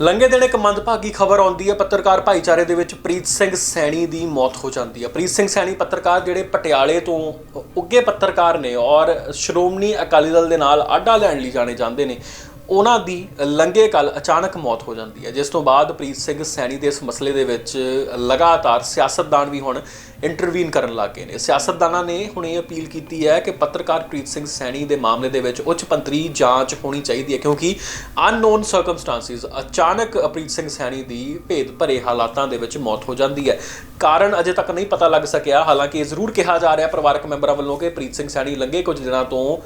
ਲੰਘੇ ਦਿਨ ਇੱਕ ਮੰਦਭਾਗੀ ਖਬਰ ਆਉਂਦੀ ਹੈ, ਪੱਤਰਕਾਰ ਭਾਈਚਾਰੇ ਦੇ ਵਿੱਚ ਪ੍ਰੀਤ ਸਿੰਘ ਸੈਣੀ ਦੀ ਮੌਤ ਹੋ ਜਾਂਦੀ ਹੈ। ਪ੍ਰੀਤ ਸਿੰਘ ਸੈਣੀ ਪੱਤਰਕਾਰ ਜਿਹੜੇ ਪਟਿਆਲੇ ਤੋਂ ਉੱਗੇ ਪੱਤਰਕਾਰ ਨੇ ਔਰ ਸ਼੍ਰੋਮਣੀ ਅਕਾਲੀ ਦਲ ਦੇ ਨਾਲ ਆਡਾ ਲੈਣ ਲਈ ਜਾਣੇ ਜਾਂਦੇ ਨੇ। ਉਹਨਾਂ ਦੀ ਲੰਘੇ ਕੱਲ ਅਚਾਨਕ ਮੌਤ ਹੋ ਜਾਂਦੀ ਹੈ। ਜਿਸ ਤੋਂ ਬਾਅਦ ਪ੍ਰੀਤ ਸਿੰਘ ਸੈਣੀ ਦੇ ਇਸ ਮਸਲੇ ਦੇ ਵਿੱਚ ਲਗਾਤਾਰ ਸਿਆਸਤਦਾਨ ਵੀ ਹੁਣ ਇੰਟਰਵੀਨ ਕਰਨ ਲੱਗ ਗਏ ਨੇ। ਸਿਆਸਤਦਾਨਾਂ ਨੇ ਹੁਣ ਇਹ ਅਪੀਲ ਕੀਤੀ ਹੈ ਕਿ ਪੱਤਰਕਾਰ ਪ੍ਰੀਤ ਸਿੰਘ ਸੈਣੀ ਦੇ ਮਾਮਲੇ ਦੇ ਵਿੱਚ ਉੱਚ ਪੰਤਰੀ ਜਾਂਚ ਹੋਣੀ ਚਾਹੀਦੀ ਹੈ, ਕਿਉਂਕਿ ਅਨਨੋਨ ਸਰਕਮਸਟੈਂਸਿਸ ਅਚਾਨਕ ਪ੍ਰੀਤ ਸਿੰਘ ਸੈਣੀ ਦੀ ਭੇਦ ਭਰੇ ਹਾਲਾਤਾਂ ਦੇ ਵਿੱਚ ਮੌਤ ਹੋ ਜਾਂਦੀ ਹੈ। ਕਾਰਨ ਅਜੇ ਤੱਕ ਨਹੀਂ ਪਤਾ ਲੱਗ ਸਕਿਆ। ਹਾਲਾਂਕਿ ਇਹ ਜ਼ਰੂਰ ਕਿਹਾ ਜਾ ਰਿਹਾ ਪਰਿਵਾਰਕ ਮੈਂਬਰਾਂ ਵੱਲੋਂ ਕਿ ਪ੍ਰੀਤ ਸਿੰਘ ਸੈਣੀ ਲੰਘੇ ਕੁਝ ਦਿਨਾਂ ਤੋਂ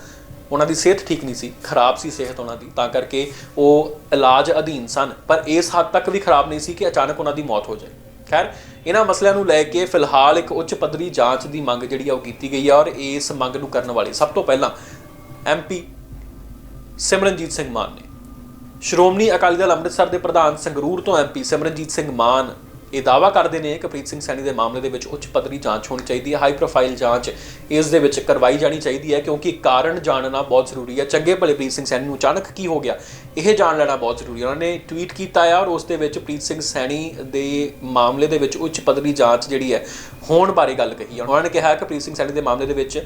ਉਹਨਾਂ ਦੀ ਸਿਹਤ ਠੀਕ ਨਹੀਂ ਸੀ, ਖਰਾਬ ਸੀ ਸਿਹਤ ਉਹਨਾਂ ਦੀ, ਤਾਂ ਕਰਕੇ ਉਹ ਇਲਾਜ ਅਧੀਨ ਸਨ। ਪਰ ਇਸ ਹੱਦ ਤੱਕ ਵੀ ਖਰਾਬ ਨਹੀਂ ਸੀ ਕਿ ਅਚਾਨਕ ਉਹਨਾਂ ਦੀ ਮੌਤ ਹੋ ਜਾਏ। ਖੈਰ, ਇਹਨਾਂ ਮਸਲਿਆਂ ਨੂੰ ਲੈ ਕੇ ਫਿਲਹਾਲ ਇੱਕ ਉੱਚ ਪੱਧਰੀ ਜਾਂਚ ਦੀ ਮੰਗ ਜਿਹੜੀ ਆ ਉਹ ਕੀਤੀ ਗਈ ਆ ਔਰ ਇਸ ਮੰਗ ਨੂੰ ਕਰਨ ਵਾਲੇ ਸਭ ਤੋਂ ਪਹਿਲਾਂ ਐਮਪੀ ਸਿਮਰਨਜੀਤ ਸਿੰਘ ਮਾਨ ਨੇ। ਸ਼੍ਰੋਮਣੀ ਅਕਾਲੀ ਦਲ ਅੰਮ੍ਰਿਤਸਰ ਦੇ ਪ੍ਰਧਾਨ ਸੰਗਰੂਰ ਤੋਂ ਐਮਪੀ ਸਿਮਰਨਜੀਤ ਸਿੰਘ ਮਾਨ ਇਹ ਦਾਅਵਾ ਕਰਦੇ ਨੇ ਕਿ ਪ੍ਰੀਤ ਸਿੰਘ ਸੈਣੀ ਦੇ ਮਾਮਲੇ ਦੇ ਵਿੱਚ ਉੱਚ ਪੱਧਰੀ ਜਾਂਚ ਹੋਣੀ ਚਾਹੀਦੀ ਹੈ ਹਾਈ ਪ੍ਰੋਫਾਈਲ ਜਾਂਚ ਇਸ ਦੇ ਵਿੱਚ ਕਰਵਾਈ ਜਾਣੀ ਚਾਹੀਦੀ ਹੈ ਕਿਉਂਕਿ ਕਾਰਨ ਜਾਣਨਾ ਬਹੁਤ ਜ਼ਰੂਰੀ ਹੈ। ਚੰਗੇ ਭਲੇ ਪ੍ਰੀਤ ਸਿੰਘ ਸੈਣੀ ਨੂੰ ਅਚਾਨਕ ਕੀ ਹੋ ਗਿਆ? ਇਹ ਜਾਣ ਲੈਣਾ ਬਹੁਤ ਜ਼ਰੂਰੀ ਹੈ। ਉਹਨਾਂ ਨੇ ਟਵੀਟ ਕੀਤਾ ਹੈ ਔਰ ਉਸ ਦੇ ਵਿੱਚ ਪ੍ਰੀਤ ਸਿੰਘ ਸੈਣੀ ਦੇ ਮਾਮਲੇ ਦੇ ਵਿੱਚ ਉੱਚ ਪੱਧਰੀ ਜਾਂਚ ਜਿਹੜੀ ਹੈ ਹੋਣ ਬਾਰੇ ਗੱਲ ਕਹੀ ਹੈ ਉਹਨਾਂ ਨੇ ਕਿਹਾ ਕਿ ਪ੍ਰੀਤ ਸਿੰਘ ਸੈਣੀ ਦੇ ਮਾਮਲੇ ਦੇ ਵਿੱਚ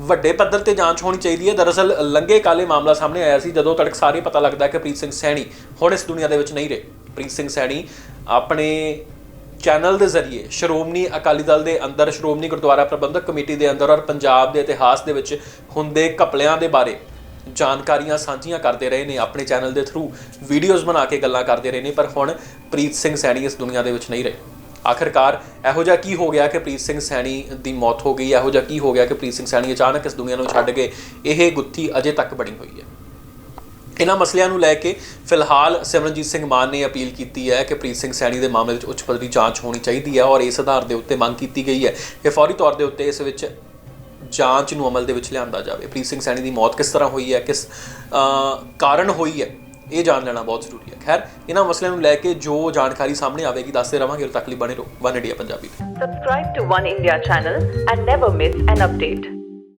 ਵੱਡੇ ਪੱਧਰ ਤੇ ਜਾਂਚ ਹੋਣੀ ਚਾਹੀਦੀ ਹੈ। ਦਰਅਸਲ ਲੰਗੇ ਕਾਲੇ ਮਾਮਲਾ ਸਾਹਮਣੇ ਆਇਆ ਸੀ ਜਦੋਂ ਤੜਕ ਸਾਰੇ ਪਤਾ ਲੱਗਦਾ ਕਿ ਪ੍ਰੀਤ ਸਿੰਘ ਸੈਣੀ ਹੁਣ ਇਸ ਦੁਨੀਆ ਦੇ ਵਿੱਚ ਨਹੀਂ ਰਹੇ। ਪ੍ਰੀਤ ਸਿੰਘ ਸੈਣੀ ਆਪਣੇ ਚੈਨਲ ਦੇ ਜ਼ਰੀਏ ਸ਼੍ਰੋਮਣੀ ਅਕਾਲੀ ਦਲ ਦੇ ਅੰਦਰ, ਸ਼੍ਰੋਮਣੀ ਗੁਰਦੁਆਰਾ ਪ੍ਰਬੰਧਕ ਕਮੇਟੀ ਦੇ ਅੰਦਰ ਔਰ ਪੰਜਾਬ ਦੇ ਇਤਿਹਾਸ ਦੇ ਵਿੱਚ ਹੁੰਦੇ ਘਪਲਿਆਂ ਦੇ ਬਾਰੇ ਜਾਣਕਾਰੀਆਂ ਸਾਂਝੀਆਂ ਕਰਦੇ ਰਹੇ ਨੇ, ਆਪਣੇ ਚੈਨਲ ਦੇ ਥਰੂ ਵੀਡੀਓਜ਼ ਬਣਾ ਕੇ ਗੱਲਾਂ ਕਰਦੇ ਰਹੇ ਨੇ, ਪਰ ਹੁਣ ਪ੍ਰੀਤ ਸਿੰਘ ਸੈਣੀ ਇਸ ਦੁਨੀਆ ਦੇ ਵਿੱਚ ਨਹੀਂ ਰਹੇ। ਆਖਰਕਾਰ ਇਹੋ ਜਿਹਾ ਕੀ ਹੋ ਗਿਆ ਕਿ ਪ੍ਰੀਤ ਸਿੰਘ ਸੈਣੀ ਦੀ ਮੌਤ ਹੋ ਗਈ, ਇਹੋ ਜਿਹਾ ਕੀ ਹੋ ਗਿਆ ਕਿ ਪ੍ਰੀਤ ਸਿੰਘ ਸੈਣੀ ਅਚਾਨਕ ਇਸ ਦੁਨੀਆ ਨੂੰ ਛੱਡ ਗਏ ਇਹ ਗੁੱਥੀ ਅਜੇ ਤੱਕ ਬਣੀ ਹੋਈ ਹੈ? ਇਹਨਾਂ ਮਸਲਿਆਂ ਨੂੰ ਲੈ ਕੇ ਫਿਲਹਾਲ ਸਿਮਰਨਜੀਤ ਸਿੰਘ ਮਾਨ ਨੇ ਅਪੀਲ ਕੀਤੀ ਹੈ ਕਿ ਪ੍ਰੀਤ ਸਿੰਘ ਸੈਣੀ ਦੇ ਮਾਮਲੇ ਵਿੱਚ ਉੱਚ ਪੱਧਰੀ ਜਾਂਚ ਹੋਣੀ ਚਾਹੀਦੀ ਹੈ ਔਰ ਇਸ ਆਧਾਰ ਦੇ ਉੱਤੇ ਮੰਗ ਕੀਤੀ ਗਈ ਹੈ ਕਿ ਫੌਰੀ ਤੌਰ ਦੇ ਉੱਤੇ ਇਸ ਵਿੱਚ ਜਾਂਚ ਨੂੰ ਅਮਲ ਦੇ ਵਿੱਚ ਲਿਆਂਦਾ ਜਾਵੇ। ਪ੍ਰੀਤ ਸਿੰਘ ਸੈਣੀ ਦੀ ਮੌਤ ਕਿਸ ਤਰ੍ਹਾਂ ਹੋਈ ਹੈ, ਕਿਸ ਕਾਰਨ ਹੋਈ ਹੈ, ਇਹ ਜਾਣ ਲੈਣਾ ਬਹੁਤ ਜ਼ਰੂਰੀ ਹੈ। ਖੈਰ, ਇਹਨਾਂ ਮਸਲਿਆਂ ਨੂੰ ਲੈ ਕੇ ਜੋ ਜਾਣਕਾਰੀ ਸਾਹਮਣੇ ਆਵੇਗੀ, ਦੱਸਦੇ ਰਵਾਂਗੇ। ਉਦੋਂ ਤੱਕ ਲਈ ਬਣੇ ਰਹੋ। One India Punjabi. ਤੇ Subscribe to One India channel and never miss an.